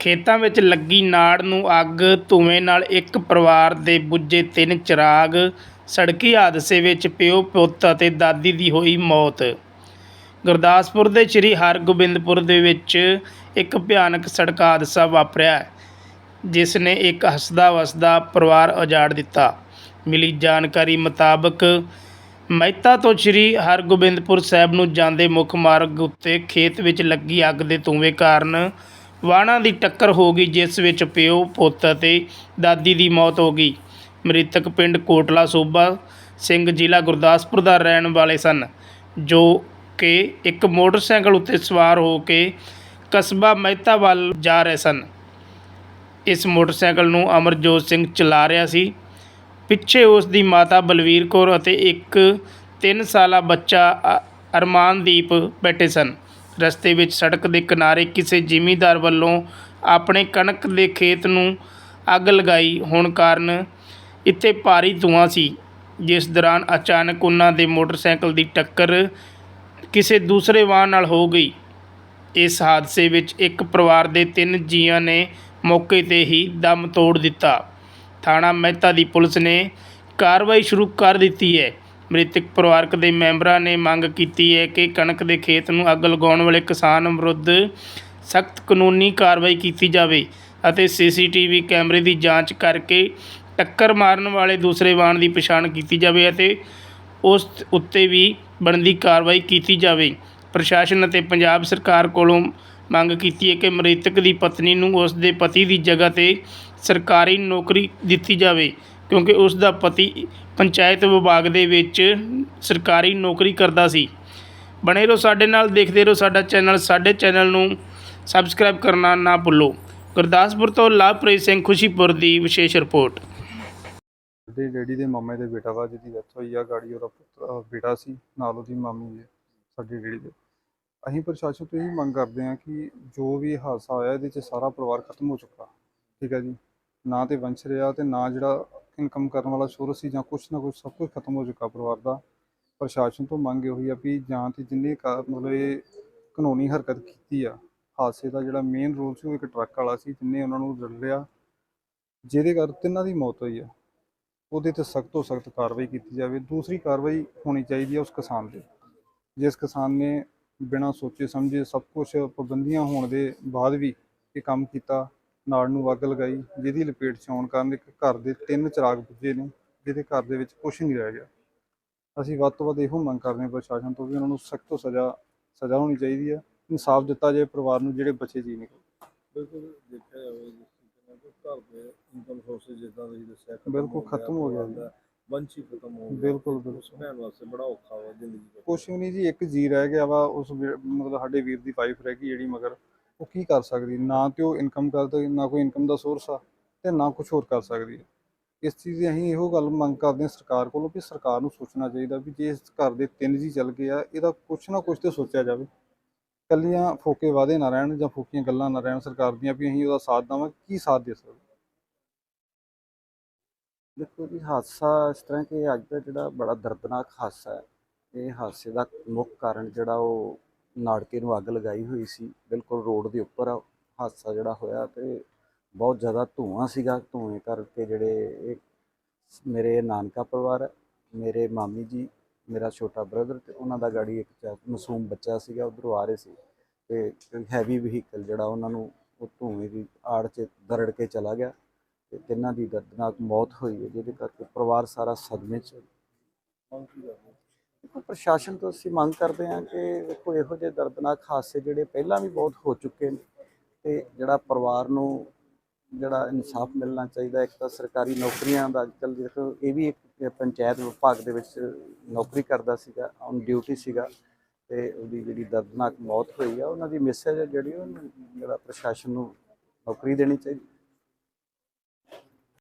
ਖੇਤਾਂ ਵਿੱਚ ਲੱਗੀ ਨਾੜ ਨੂੰ ਅੱਗ, ਧੂੰਏਂ ਨਾਲ ਇੱਕ ਪਰਿਵਾਰ ਦੇ ਬੁੱਝੇ ਤਿੰਨ ਚਿਰਾਗ, ਸੜਕੀ ਹਾਦਸੇ ਵਿੱਚ ਪਿਓ, ਪੁੱਤ ਅਤੇ ਦਾਦੀ ਦੀ ਹੋਈ ਮੌਤ। ਗੁਰਦਾਸਪੁਰ ਦੇ ਸ੍ਰੀ ਹਰਗੋਬਿੰਦਪੁਰ ਦੇ ਵਿੱਚ ਇੱਕ ਭਿਆਨਕ ਸੜਕ ਹਾਦਸਾ ਵਾਪਰਿਆ, ਜਿਸ ਨੇ ਇੱਕ ਹੱਸਦਾ ਵਸਦਾ ਪਰਿਵਾਰ ਉਜਾੜ ਦਿੱਤਾ। ਮਿਲੀ ਜਾਣਕਾਰੀ ਮੁਤਾਬਕ, ਮਹਿਤਾ ਤੋਂ ਸ੍ਰੀ ਹਰਗੋਬਿੰਦਪੁਰ ਸਾਹਿਬ ਨੂੰ ਜਾਂਦੇ ਮੁੱਖ ਮਾਰਗ ਉੱਤੇ ਖੇਤ ਵਿੱਚ ਲੱਗੀ ਅੱਗ ਦੇ ਧੂੰਏ ਕਾਰਨ ਵਾਹਨਾਂ ਦੀ ਟੱਕਰ ਹੋ ਗਈ, ਜਿਸ ਵਿੱਚ ਪਿਓ, ਪੁੱਤ ਅਤੇ ਦਾਦੀ ਦੀ ਮੌਤ ਹੋ ਗਈ। ਮ੍ਰਿਤਕ ਪਿੰਡ ਕੋਟਲਾ ਸੂਬਾ ਸਿੰਘ ਜ਼ਿਲ੍ਹਾ ਗੁਰਦਾਸਪੁਰ ਦਾ ਰਹਿਣ ਵਾਲੇ ਸਨ, ਜੋ ਕਿ ਇੱਕ ਮੋਟਰਸਾਈਕਲ ਉੱਤੇ ਸਵਾਰ ਹੋ ਕੇ ਕਸਬਾ ਮਹਿਤਾ ਵੱਲ ਜਾ ਰਹੇ ਸਨ। ਇਸ ਮੋਟਰਸਾਈਕਲ ਨੂੰ ਅਮਰਜੋਤ ਸਿੰਘ ਚਲਾ ਰਿਹਾ ਸੀ। ਪਿੱਛੇ ਉਸ ਦੀ ਮਾਤਾ ਬਲਵੀਰ ਕੌਰ ਅਤੇ ਇੱਕ 3 ਸਾਲਾ ਬੱਚਾ ਅ- ਅਰਮਾਨਦੀਪ ਬੈਠੇ ਸਨ। ਰਸਤੇ ਵਿੱਚ ਸੜਕ ਦੇ ਕਿਨਾਰੇ ਕਿਸੇ ਜ਼ਿਮੀਂਦਾਰ ਵੱਲੋਂ ਆਪਣੇ ਕਣਕ ਦੇ ਖੇਤ ਨੂੰ ਅੱਗ ਲਗਾਈ ਹੋਣ ਕਾਰਨ ਇੱਥੇ ਭਾਰੀ ਧੂੰਆਂ ਸੀ। ਜਿਸ ਦੌਰਾਨ ਅਚਾਨਕ ਉਹਨਾਂ ਦੇ ਮੋਟਰਸਾਈਕਲ ਦੀ ਟੱਕਰ ਕਿਸੇ ਦੂਸਰੇ ਵਾਹਨ ਨਾਲ ਹੋ ਗਈ। ਇਸ ਹਾਦਸੇ ਵਿੱਚ ਇੱਕ ਪਰਿਵਾਰ ਦੇ ਤਿੰਨ ਜੀਆਂ ਨੇ ਮੌਕੇ ਤੇ ਹੀ ਦਮ ਤੋੜ ਦਿੱਤਾ। ਥਾਣਾ ਮਹਿਤਾ ਦੀ ਪੁਲਿਸ ਨੇ ਕਾਰਵਾਈ ਸ਼ੁਰੂ ਕਰ ਦਿੱਤੀ ਹੈ। ਮ੍ਰਿਤਕ ਪਰਿਵਾਰਕ ਦੇ ਮੈਂਬਰਾਂ ਨੇ ਮੰਗ ਕੀਤੀ ਹੈ ਕਿ ਕਣਕ ਦੇ ਖੇਤ ਨੂੰ ਅੱਗ ਲਗਾਉਣ ਵਾਲੇ ਕਿਸਾਨ ਵਿਰੁੱਧ ਸਖਤ ਕਾਨੂੰਨੀ ਕਾਰਵਾਈ ਕੀਤੀ ਜਾਵੇ ਅਤੇ ਸੀਸੀਟੀਵੀ ਕੈਮਰੇ ਦੀ ਜਾਂਚ ਕਰਕੇ ਟੱਕਰ ਮਾਰਨ ਵਾਲੇ ਦੂਸਰੇ ਵਾਹਨ ਦੀ ਪਛਾਣ ਕੀਤੀ ਜਾਵੇ ਅਤੇ ਉਸ ਉੱਤੇ ਵੀ ਬਣਦੀ ਕਾਰਵਾਈ ਕੀਤੀ ਜਾਵੇ। ਪ੍ਰਸ਼ਾਸਨ ਅਤੇ ਪੰਜਾਬ ਸਰਕਾਰ ਕੋਲੋਂ ਮੰਗ ਕੀਤੀ ਹੈ ਕਿ ਮ੍ਰਿਤਕ ਦੀ ਪਤਨੀ ਨੂੰ ਉਸ ਦੇ ਪਤੀ ਦੀ ਜਗ੍ਹਾ ਤੇ ਸਰਕਾਰੀ ਨੌਕਰੀ ਦਿੱਤੀ ਜਾਵੇ। ਕਿਉਂਕਿ ਉਸ ਦਾ ਪਤੀ ਪੰਚਾਇਤ ਵਿਭਾਗ ਦੇ ਵਿੱਚ ਸਰਕਾਰੀ ਨੌਕਰੀ ਕਰਦਾ ਸੀ। ਬਣੇ ਰਹੋ ਸਾਡੇ ਨਾਲ, ਦੇਖਦੇ ਰਹੋ ਸਾਡਾ ਚੈਨਲ। ਸਾਡੇ ਚੈਨਲ ਨੂੰ ਸਬਸਕ੍ਰਾਈਬ ਕਰਨਾ ਨਾ ਭੁੱਲੋ। ਗੁਰਦਾਸਪੁਰ ਤੋਂ ਲਾਭਪ੍ਰੀਤ ਸਿੰਘ ਖੁਸ਼ੀਪੁਰ ਦੀ ਵਿਸ਼ੇਸ਼ ਰਿਪੋਰਟ। ਦੇ ਡੈਡੀ ਦੇ ਮਾਮੇ ਦੇ ਬੇਟਾ ਵਾ, ਜਿਹਦੀ ਡੈਥ ਹੋਈ ਆ, ਗਾੜੀ ਉਹਦਾ ਪੁੱਤ- ਬੇਟਾ ਸੀ, ਨਾਲ ਉਹਦੀ ਮਾਮੀ ਹੈ, ਸਾਡੇ ਡੈਡੀ ਦੇ। ਅਸੀਂ ਪ੍ਰਸ਼ਾਸਨ ਤੋਂ ਇਹ ਮੰਗ ਕਰਦੇ ਹਾਂ ਕਿ ਜੋ ਵੀ ਹਾਦਸਾ ਹੋਇਆ, ਇਹਦੇ 'ਚ ਸਾਰਾ ਪਰਿਵਾਰ ਖਤਮ ਹੋ ਚੁੱਕਾ। ਠੀਕ ਹੈ ਜੀ। ਨਾ ਤੇ ਵੰਸ਼ ਰਿਹਾ ਤੇ ਨਾ ਜਿਹੜਾ ਇਨਕਮ ਕਰਨ ਵਾਲਾ ਸੋਰਸ ਸੀ ਜਾਂ ਕੁਛ ਨਾ ਕੁਛ ਸਭ ਕੁਝ ਖਤਮ ਹੋ ਚੁੱਕਾ ਪਰਿਵਾਰ ਦਾ, ਪ੍ਰਸ਼ਾਸਨ ਤੋਂ ਮੰਗ ਇਹੋ ਹੀ ਆ ਵੀ ਜਾਂ ਤੇ ਜਿੰਨੇ ਕਾ- ਮਤਲਬ ਇਹ ਕਾਨੂੰਨੀ ਹਰਕਤ ਕੀਤੀ ਆ, ਹਾਦਸੇ ਦਾ ਜਿਹੜਾ ਮੇਨ ਰੋਲ ਸੀ ਉਹ ਇੱਕ ਟਰੱਕ ਵਾਲਾ ਸੀ ਜਿੰਨੇ ਉਹਨਾਂ ਨੂੰ ਰਲਿਆ ਜਿਹਦੇ ਕਰ ਤਿੰਨਾਂ ਦੀ ਮੌਤ ਹੋਈ ਆ, ਉਹਦੇ ਤੇ ਸਖਤ ਤੋਂ ਸਖਤ ਕਾਰਵਾਈ ਕੀਤੀ ਜਾਵੇ, ਦੂਸਰੀ ਕਾਰਵਾਈ ਹੋਣੀ ਚਾਹੀਦੀ ਹੈ ਉਸ ਕਿਸਾਨ ਤੇ ਜਿਸ ਕਿਸਾਨ ਨੇ ਬਿਨਾਂ ਸੋਚੇ ਸਮਝੇ ਸਭ ਕੁਝ ਪਾਬੰਦੀਆਂ ਹੋਣ ਦੇ ਬਾਅਦ ਵੀ ਇਹ ਕੰਮ ਕੀਤਾ ਨਾੜ ਨੂੰ ਅੱਗ ਲਗਾਈ ਜਿਹਦੀ ਲਪੇਟ 'ਚ ਆਉਣ ਕਾਰਨ ਇੱਕ ਘਰ ਦੇ ਤਿੰਨ ਚਿਰਾਗ ਬੁੱਝੇ ਨੇ ਜਿਹਦੇ ਘਰ ਦੇ ਵਿੱਚ ਕੁਝ ਨਹੀਂ ਰਹਿ ਗਿਆ। ਅਸੀਂ ਵੱਧ ਤੋਂ ਵੱਧ ਇਹੋ ਮੰਗ ਕਰਦੇ ਹਾਂ ਪ੍ਰਸ਼ਾਸਨ ਤੋਂ ਵੀ ਉਹਨਾਂ ਨੂੰ ਸਖਤ ਤੋਂ ਸਜ਼ਾ ਸਜ਼ਾ ਹੋਣੀ ਚਾਹੀਦੀ ਹੈ ਇਨਸਾਫ ਦਿੱਤਾ ਜਾਏ ਪਰਿਵਾਰ ਨੂੰ ਜਿਹੜੇ ਬਚੇ ਜੀ ਨੇ। ਬਿਲਕੁਲ ਦੇਖਿਆ ਜਾਵੇ ਜਿਸ ਤਰੀਕੇ ਨਾਲ ਕਿ ਘਰ ਦੇ ਇਨਕਮ ਸੋਰਸਸ ਜਿੱਦਾਂ ਤੁਸੀਂ ਦੱਸਿਆ ਬਿਲਕੁਲ ਖਤਮ ਹੋ ਗਿਆ ਜੀ। ਖਤਮ ਹੋ ਗਿਆ ਬਿਲਕੁਲ ਬਿਲਕੁਲ। ਭੈਣ ਵਾਸਤੇ ਬੜਾ ਔਖਾ ਵਾ ਜ਼ਿੰਦਗੀ ਕੁਛ ਵੀ ਨਹੀਂ ਜੀ ਇੱਕ ਜੀ ਰਹਿ ਗਿਆ ਵਾ ਉਸ ਮਤਲਬ ਸਾਡੇ ਵੀਰ ਦੀ ਵਾਈਫ ਰਹਿ ਗਈ ਜਿਹੜੀ ਮਗਰ। ਉਹ ਕੀ ਕਰ ਸਕਦੀ ਨਾ ਤੇ ਉਹ ਇਨਕਮ ਕਰਦਾ, ਨਾ ਕੋਈ ਇਨਕਮ ਦਾ ਸੋਰਸ ਆ ਤੇ ਨਾ ਕੁਝ ਹੋਰ ਕਰ ਸਕਦੀ ਹੈ। ਇਸ ਚੀਜ਼ ਦੀ ਅਸੀਂ ਇਹੋ ਗੱਲ ਮੰਗ ਕਰਦੇ ਹਾਂ ਸਰਕਾਰ ਕੋਲੋਂ ਵੀ ਸਰਕਾਰ ਨੂੰ ਸੋਚਣਾ ਚਾਹੀਦਾ ਵੀ ਜੇ ਇਸ ਘਰ ਦੇ ਤਿੰਨ ਜੀ ਚੱਲ ਗਏ ਆ, ਇਹਦਾ ਕੁਛ ਨਾ ਕੁਛ ਤੇ ਸੋਚਿਆ ਜਾਵੇ। ਕੱਲੀਆਂ ਫੋਕੇ ਵਾਅਦੇ ਨਾ ਰਹਿਣ ਜਾਂ ਫੋਕੀਆਂ ਗੱਲਾਂ ਨਾ ਰਹਿਣ ਸਰਕਾਰ ਦੀਆਂ ਵੀ ਅਸੀਂ ਉਹਦਾ ਸਾਥ ਦੇਵਾਂ ਕੀ ਸਾਥ ਦੇ ਸਕਦੇ? ਦੇਖੋ ਜੀ, ਹਾਦਸਾ ਇਸ ਤਰ੍ਹਾਂ ਕਿ ਅੱਜ ਦਾ ਜਿਹੜਾ ਬੜਾ ਦਰਦਨਾਕ ਹਾਦਸਾ ਹੈ, ਇਹ ਹਾਦਸੇ ਦਾ ਮੁੱਖ ਕਾਰਨ ਜਿਹੜਾ ਉਹ ਨਾੜਕੇ ਨੂੰ ਅੱਗ ਲਗਾਈ ਹੋਈ ਸੀ। ਬਿਲਕੁਲ ਰੋਡ ਦੇ ਉੱਪਰ ਹਾਦਸਾ ਜਿਹੜਾ ਹੋਇਆ ਤੇ ਬਹੁਤ ਜ਼ਿਆਦਾ ਧੂਆਂ ਸੀਗਾ। ਧੂਏ ਕਰਕੇ ਜਿਹੜੇ ਮੇਰੇ ਨਾਨਕਾ ਪਰਿਵਾਰ ਹੈ ਮੇਰੇ ਮਾਮੀ ਜੀ, ਮੇਰਾ ਛੋਟਾ ਬ੍ਰਦਰ ਤੇ ਉਹਨਾਂ ਦਾ ਗਾੜੀ ਇੱਕ ਚਾ- ਮਾਸੂਮ ਬੱਚਾ ਸੀਗਾ, ਉਧਰੋਂ ਆ ਰਹੇ ਸੀ ਤੇ ਹੈਵੀ ਵਹੀਕਲ ਜਿਹੜਾ ਉਹਨਾਂ ਨੂੰ ਉਹ ਧੂਏ ਦੀ ਆੜ 'ਚ ਦਰੜ ਕੇ ਚਲਾ ਗਿਆ ਤੇ ਤਿੰਨਾਂ ਦੀ ਦਰਦਨਾਕ ਮੌਤ ਹੋਈ ਹੈ, ਜਿਹਦੇ ਕਰਕੇ ਪਰਿਵਾਰ ਸਾਰਾ ਸਦਮੇ 'ਚ। ਦੇਖੋ, ਪ੍ਰਸ਼ਾਸਨ ਤੋਂ ਅਸੀਂ ਮੰਗ ਕਰਦੇ ਹਾਂ ਕਿ ਦੇਖੋ, ਇਹੋ ਜਿਹੇ ਦਰਦਨਾਕ ਹਾਦਸੇ ਜਿਹੜੇ ਪਹਿਲਾਂ ਵੀ ਬਹੁਤ ਹੋ ਚੁੱਕੇ ਨੇ ਤੇ ਜਿਹੜਾ ਪਰਿਵਾਰ ਨੂੰ ਜਿਹੜਾ ਇਨਸਾਫ ਮਿਲਣਾ ਚਾਹੀਦਾ, ਇੱਕ ਤਾਂ ਸਰਕਾਰੀ ਨੌਕਰੀਆਂ ਦਾ ਅੱਜਕੱਲ ਦੇਖੋ, ਇਹ ਵੀ ਇੱਕ ਪੰਚਾਇਤ ਵਿਭਾਗ ਦੇ ਵਿੱਚ ਨੌਕਰੀ ਕਰਦਾ ਸੀਗਾ ਔਨ ਡਿਊਟੀ ਸੀਗਾ ਤੇ ਉਹਦੀ ਜਿਹੜੀ ਦਰਦਨਾਕ ਮੌਤ ਹੋਈ ਆ, ਉਹਨਾਂ ਦੀ ਮੈਸੇਜ ਜਿਹੜੀ ਉਹਨੂੰ ਜਿਹੜਾ ਪ੍ਰਸ਼ਾਸਨ ਨੂੰ ਨੌਕਰੀ ਦੇਣੀ ਚਾਹੀਦੀ।